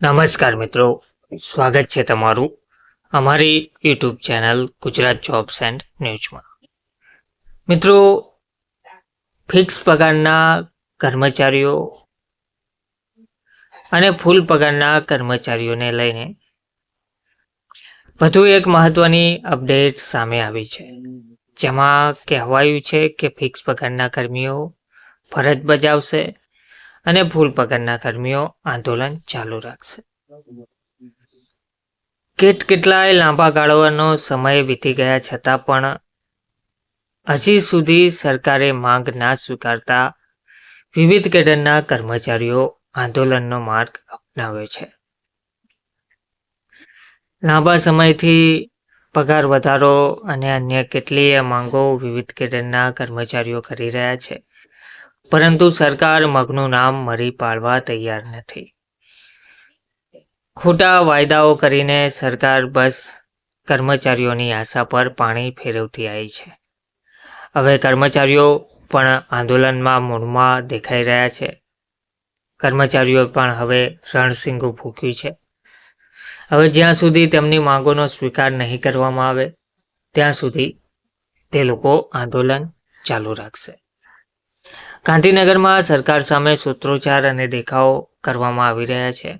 નમસ્કાર મિત્રો, સ્વાગત છે તમારું અમારી YouTube channel Gujarat jobs and ન્યૂઝમાં. મિત્રો, ફિક્સ પગારના કર્મચારીઓ અને ફૂલ પગારના કર્મચારીઓને લઈને વધુ એક મહત્વની અપડેટ સામે આવી છે. જેમાં કહેવાયું છે કે ફિક્સ પગારના કર્મીઓ ફરજ બજાવશે અને ફૂલ પગારના કર્મીઓ આંદોલન ચાલુ રાખશે. કેટ કેટલાય લાંબા ગાળવાનો સમય વીતી ગયા છતાં પણ હજી સુધી સરકારે માંગ ના સ્વીકારતા વિવિધ કેડરના કર્મચારીઓ આંદોલનનો માર્ગ અપનાવ્યો છે. લાંબા સમયથી પગાર વધારો અને અન્ય કેટલીય માંગો વિવિધ કેડરના કર્મચારીઓ કરી રહ્યા છે. પરંતુ સરકાર મગનું નામ મરી પાડવા તૈયાર નથી. ખોટા વાયદાઓ કરીને સરકાર બસ કર્મચારીઓની આશા પર પાણી ફેરવતી આવી છે. હવે કર્મચારીઓ પણ આંદોલનમાં મૂળમાં દેખાઈ રહ્યા છે. કર્મચારીઓ પણ હવે રણસિંગું ફૂક્યું છે. હવે જ્યાં સુધી તેમની માંગોનો સ્વીકાર નહીં કરવામાં આવે, ત્યાં સુધી તે લોકો આંદોલન ચાલુ રાખશે. ગાંધીનગરમાં સરકાર સામે સૂત્રોચ્ચાર અને દેખાવો કરવામાં આવી રહ્યા છે.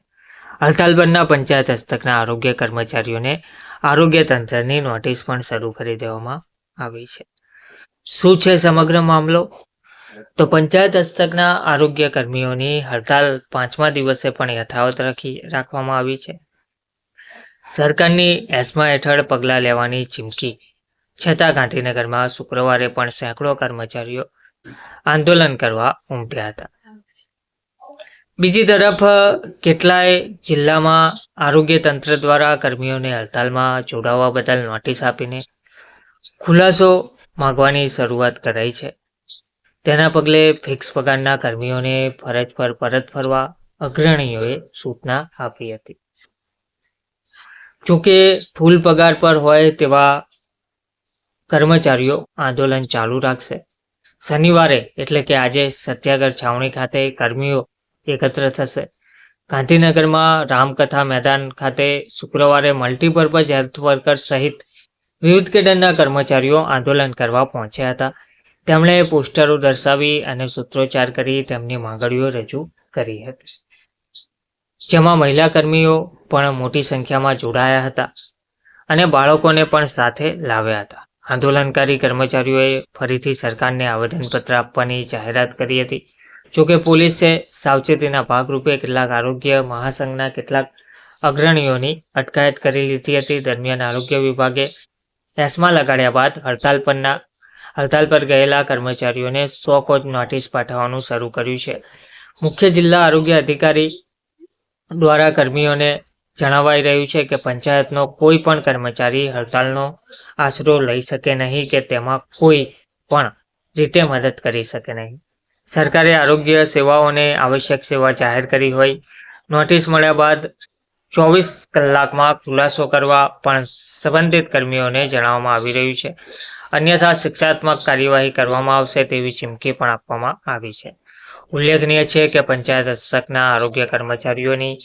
હડતાલ પરના પંચાયત હસ્તકના આરોગ્ય કર્મચારીઓને આરોગ્ય તંત્રની નોટિસ પણ શરૂ કરી દેવામાં આવી છે. શું છે સમગ્ર મામલો? તો પંચાયત હસ્તકના આરોગ્ય કર્મીઓની હડતાલ પાંચમા દિવસે પણ યથાવત રાખી રાખવામાં આવી છે. સરકારની એસમા હેઠળ પગલાં લેવાની ચીમકી, છતાં ગાંધીનગરમાં શુક્રવારે પણ સેંકડો કર્મચારીઓ આંદોલન કરવા ઉમટ્યા હતા. બીજી તરફ, કેટલાય જિલ્લામાં આરોગ્ય તંત્ર દ્વારા કર્મીઓને હડતાલમાં જોડાવા બદલ નોટિસ આપીને ખુલાસો માંગવાની શરૂઆત કરાઈ છે. તેના પગલે ફિક્સ પગારના કર્મીઓને ફરજ પર પરત ફરવા અગ્રણીઓએ સૂચના આપી હતી. જોકે, ફૂલ પગાર પર હોય તેવા કર્મચારીઓ આંદોલન ચાલુ રાખશે. શનિવારે, એટલે કે આજે સત્યાગ્રહ છાવણી ખાતે કર્મીઓ એકત્ર થશે. ગાંધીનગરમાં રામકથા મેદાન ખાતે શુક્રવારે મલ્ટીપર્પઝ હેલ્થ વર્કર સહિત વિવિધ કેડરના કર્મચારીઓ આંદોલન કરવા પહોંચ્યા હતા. તેમણે પોસ્ટરો દર્શાવી અને સૂત્રોચ્ચાર કરી તેમની માંગણીઓ રજૂ કરી હતી. જેમાં મહિલા કર્મીઓ પણ મોટી સંખ્યામાં જોડાયા હતા અને બાળકોને પણ સાથે લાવ્યા હતા. આંદોલનકારી કર્મચારીઓએ ફરીથી સરકારને આવેદનપત્ર આપવાની જાહેરાત કરી હતી. જોકે પોલીસે સાવચેતીના ભાગરૂપે કેટલાક આરોગ્ય મહાસંઘના કેટલાક અગ્રણીઓની અટકાયત કરી લીધી હતી. દરમિયાન આરોગ્ય વિભાગે એસમાં લગાડ્યા બાદ હડતાલ પરના હડતાલ પર ગયેલા કર્મચારીઓને સો કોચ નોટિસ પાઠવવાનું શરૂ કર્યું છે. મુખ્ય જિલ્લા આરોગ્ય અધિકારી દ્વારા કર્મીઓને જણાવાઈ રહ્યું છે કે પંચાયતનો કોઈ પણ કર્મચારી હડતાલનો આશરો લઈ શકે નહીં કે તેમાં કોઈ પણ રીતે મદદ કરી શકે નહીં. સરકારે આરોગ્ય સેવાઓને આવશ્યક સેવા જાહેર કરી હોય. નોટિસ મળ્યા બાદ ચોવીસ કલાકમાં ખુલાસો કરવા પણ સંબંધિત કર્મીઓને જણાવવામાં આવી રહ્યું છે. અન્યથા શિક્ષાત્મક કાર્યવાહી કરવામાં આવશે તેવી ચીમકી પણ આપવામાં આવી છે. ઉલ્લેખનીય છે કે પંચાયત હસ્તકના આરોગ્ય કર્મચારીઓની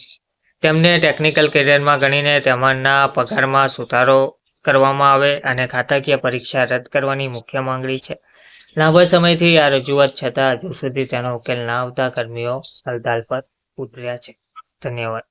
તેમને ટેકનિકલ કેરિયરમાં ગણીને તેમના પગારમાં સુધારો કરવામાં આવે અને ખાતાકીય પરીક્ષા રદ કરવાની મુખ્ય માંગણી છે. લાંબા સમયથી આ રજૂઆત છતાં હજુ સુધી તેનો ઉકેલ ના આવતા કર્મીઓ હડતાલ પર ઉતર્યા છે. ધન્યવાદ.